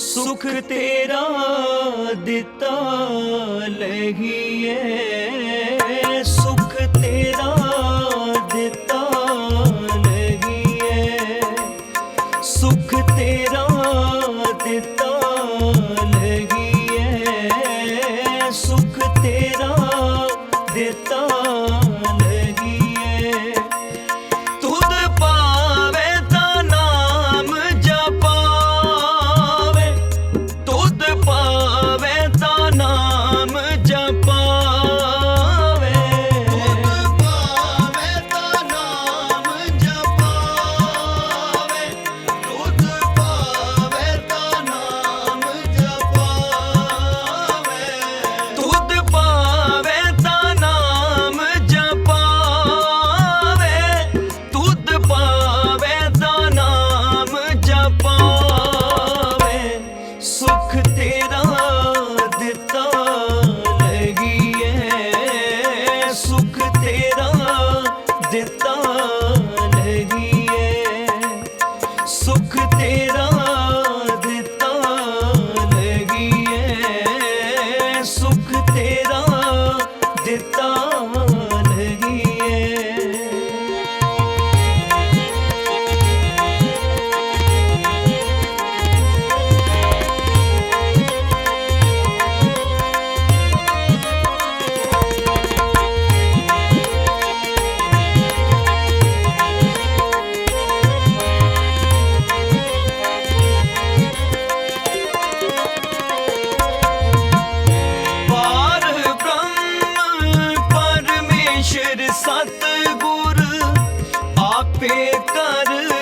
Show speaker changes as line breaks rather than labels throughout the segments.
ਸੁਖ ਤੇਰਾ ਦਿੱਤਾ ਲਹੀਏ। கேட்காரு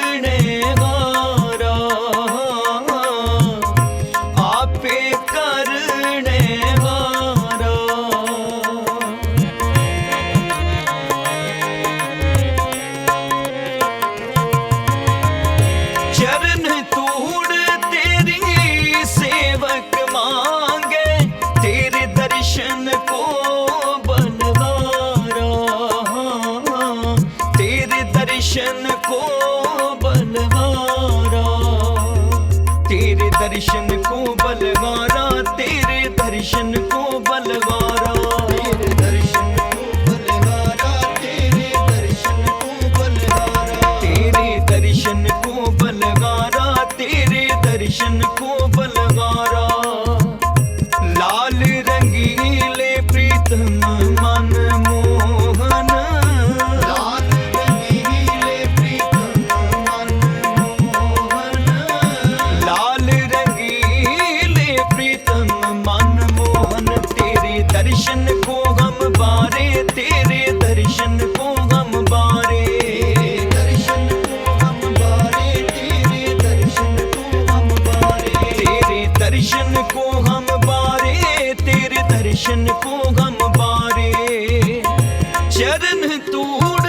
दर्शन को बनवारा तेरे दर्शन को बलवारा ਕਰਨ ਤੂੜ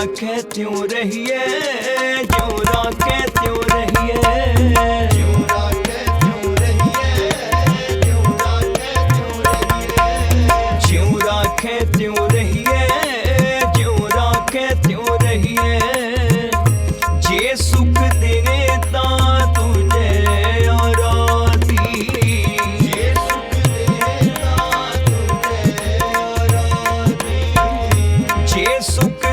ਰਾਖੇ ਤਿਉ ਰਹੀਏ ਜਿਉ ਰਾਖੇ ਤਿਉ ਰਹੀਏ ਜਿਉ
ਤਿਉ ਰਹੀਏ ਤਿਉ ਰਹੀਏ
ਜਿਉ ਰਾਖੇ ਤਿਉ ਰਹੀਏ ਜਿਉ ਰਾਖੇ ਤਿਉ ਰਹੀਏ ਜੇ ਸੁਖ ਦੇਵੇ ਤਾਂ ਤੁਝੇ ਆਰਾਤੀ ਜੇ
ਸੁਖ ਦੇਵੇ
ਜੇ ਸੁਖ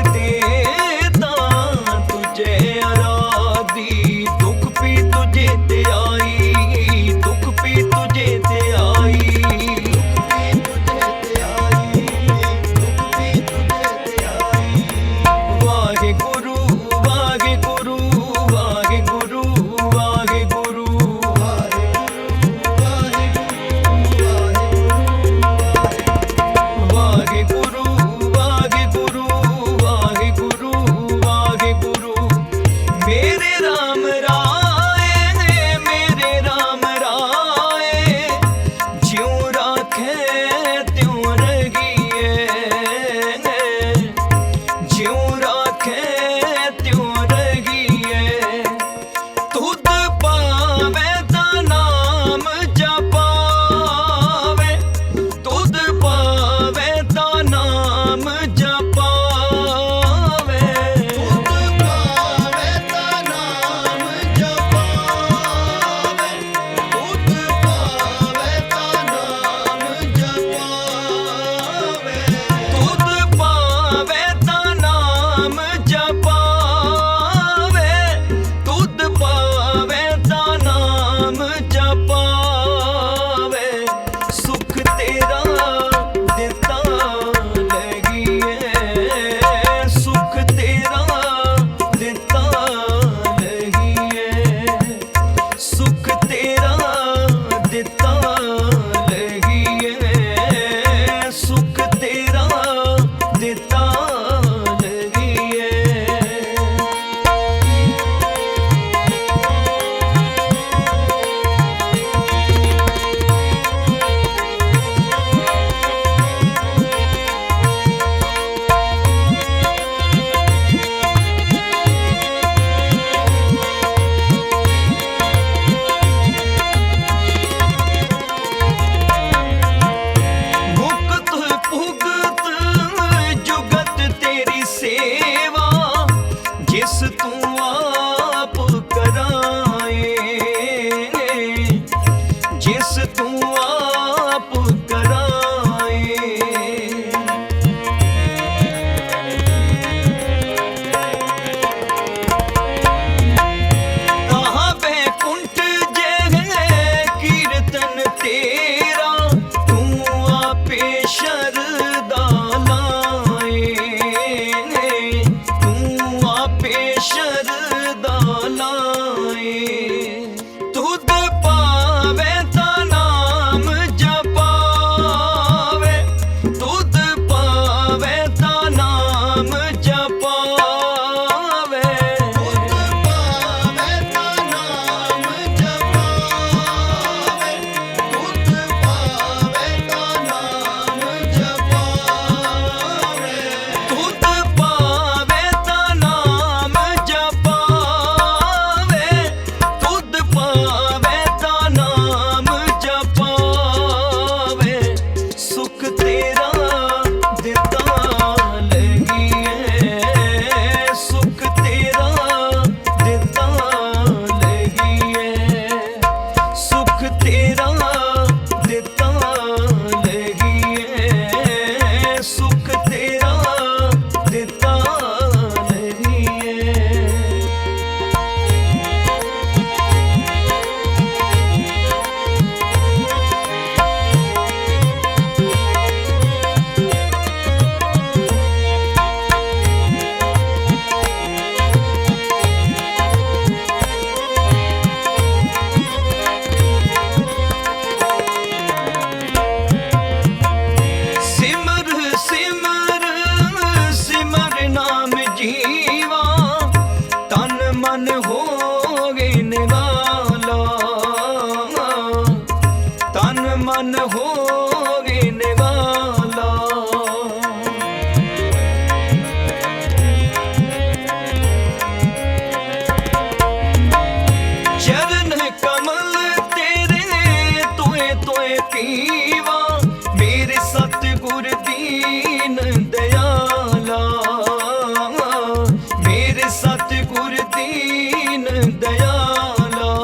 ਦਿਆਲਾ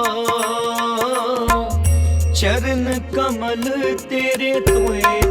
ਚਰਨ ਕਮਲ ਤੇਰੇ ਤੋਏ